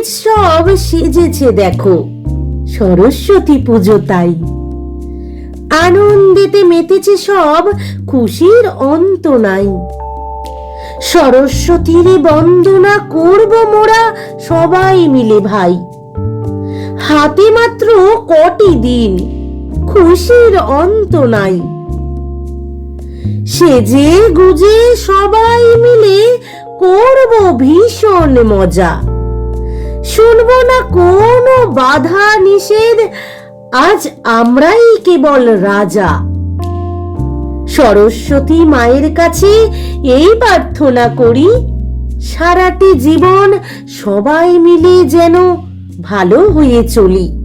নিজ সব সেজেছে দেখো। সরস্বতী পুজো তাই। আনন্দেতে মেতেছে সব, খুশির অন্ত নাই। সরস্বতীর বন্দনা করব মোরা সবাই মিলে ভাই। হাতে মাত্র কটি দিন, খুশির অন্ত নাই। সেজে গুজে সবাই মিলে করব ভীষণ মজা। শুনব না কোনো বাধা নিষেধ। আজ আমরাই কেবল রাজা। সরস্বতী মায়ের কাছে এই প্রার্থনা করি, সারাটি জীবন সবাই মিলে যেন ভালো হয়ে চলি।